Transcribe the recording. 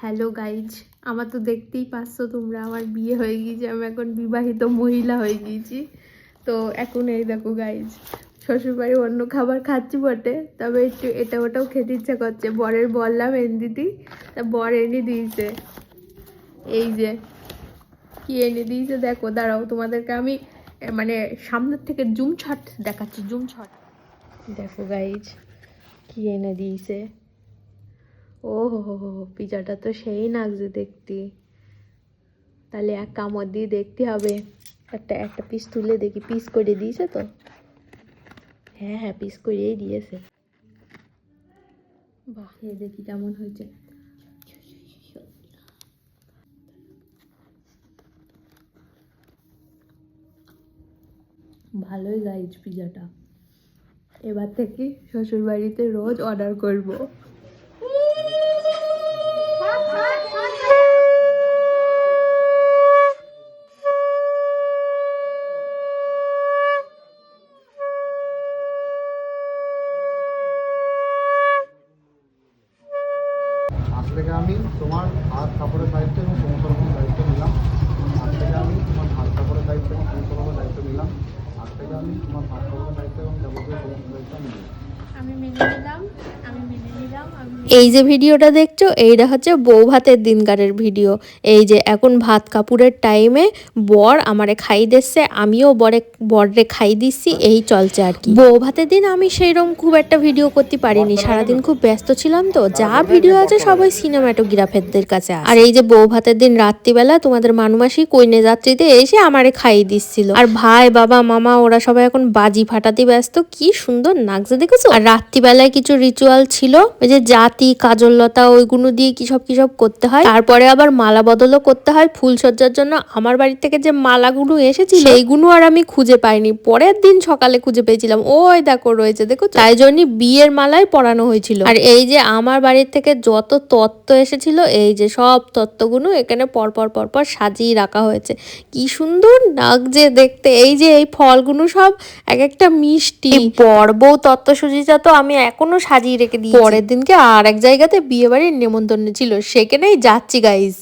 Hello guys আমার তো দেখতেই পাচ্ছ তোমরা, আমার বিয়ে হয়ে গিয়েছে, আমি এখন বিবাহিত মহিলা হয়ে গিয়েছি। তো এখন এই দেখো গাইজ শ্বশুরবাড়ি অন্য খাবার খাচ্ছি বটে, তবে একটু এটা ওটাও খেতে ইচ্ছা করছে। বরের বললাম এনে দিদি তা বর এনে দিয়েছে। এই যে, কি এনে দিয়েছে দেখো, দাঁড়াও, তোমাদেরকে আমি মানে সামনের থেকে জুম ছট দেখাচ্ছি, জুম ছট দেখো গাইজ কি এনে দিয়েছে। ও হো হো হো, পিজাটা তো সেই লাগছে দেখতে। তাহলে এক কামড় দিয়ে দেখতে হবে। একটা একটা পিস তুলে দেখি পিস করে দিয়েছে তো? হ্যাঁ হ্যাঁ পিস করেই দিয়েছে। বাহ দেখি কেমন হয়েছে। ভালোই গাইজ পিজাটা। এবার থেকে শ্বশুর বাড়িতে রোজ অর্ডার করব। আজ থেকে আমি তোমার হাত কাপড়ের দায়িত্ব এবং সমস্ত রকম দায়িত্ব নিলাম। আজ থেকে তোমার হাত কাপড়ের দায়িত্ব এবং দায়িত্ব নিলাম। তোমার হাত কাপড়ের দায়িত্ব এবং নিলাম আমি মেনে নিলাম আমি এই যে ভিডিওটা দেখছ এইটা হচ্ছে বউ ভাতের দিনকারের ভিডিও। এই যে এখন ভাত কাপুরের টাইমে বর আমারে খাই দিচ্ছে আমিও বরে বরে খাই দিচ্ছি এই চলছে আর কি। বউ ভাতের দিন আমি সেইরকম খুব একটা ভিডিও করতে পারিনি সারাদিন খুব ব্যস্ত ছিলাম তো যা ভিডিও আছে সবাই সিনেমাটোগ্রাফারদের কাছে। আর এই যে বউ ভাতের দিন রাত্রিবেলা তোমাদের মানুমাসি কইনে যাত্রীতে এসে আমারে খাই দিচ্ছিল। আর ভাই বাবা মামা ওরা সবাই এখন বাজি ফাটাতে ব্যস্ত কি সুন্দর নাগছে দেখেছ? আর রাত্রিবেলায় কিছু রিচুয়াল ছিল ওই যে জাতি কাজললতা ওইগুলো দিয়ে কি সব কি সব করতে হয়? তারপরে আবার মালা বদলও করতে হয় ফুল সজ্জার জন্য। আমার বাড়ি থেকে যে মালাগুলো এসেছিল সেইগুলো আর আমি খুঁজে পাইনি। পরের দিন সকালে খুঁজে পেয়েছিলাম। ওই দেখো রয়েছে দেখো তাই জন্য বিয়ের মালায় পরানো হয়েছিল। আর এই যে আমার বাড়ির থেকে যত তত্ত্ব এসেছিল এই যে সব তত্ত্বগুলো এখানে পরপর পরপর সাজিয়ে রাখা হয়েছে। কি সুন্দর লাগছে দেখতে। এই যে এই ফলগুলো সব এক একটা মিষ্টি। বর বউ তত্ত্ব সুজিটা তো আমি এখনও সাজিয়ে রেখে দিই পরের দিনকে আর এক জায়গাতে বিয়ে বাড়ির নেমন্তন্ন ছিল। সেখানেই যাচ্ছি গাইজ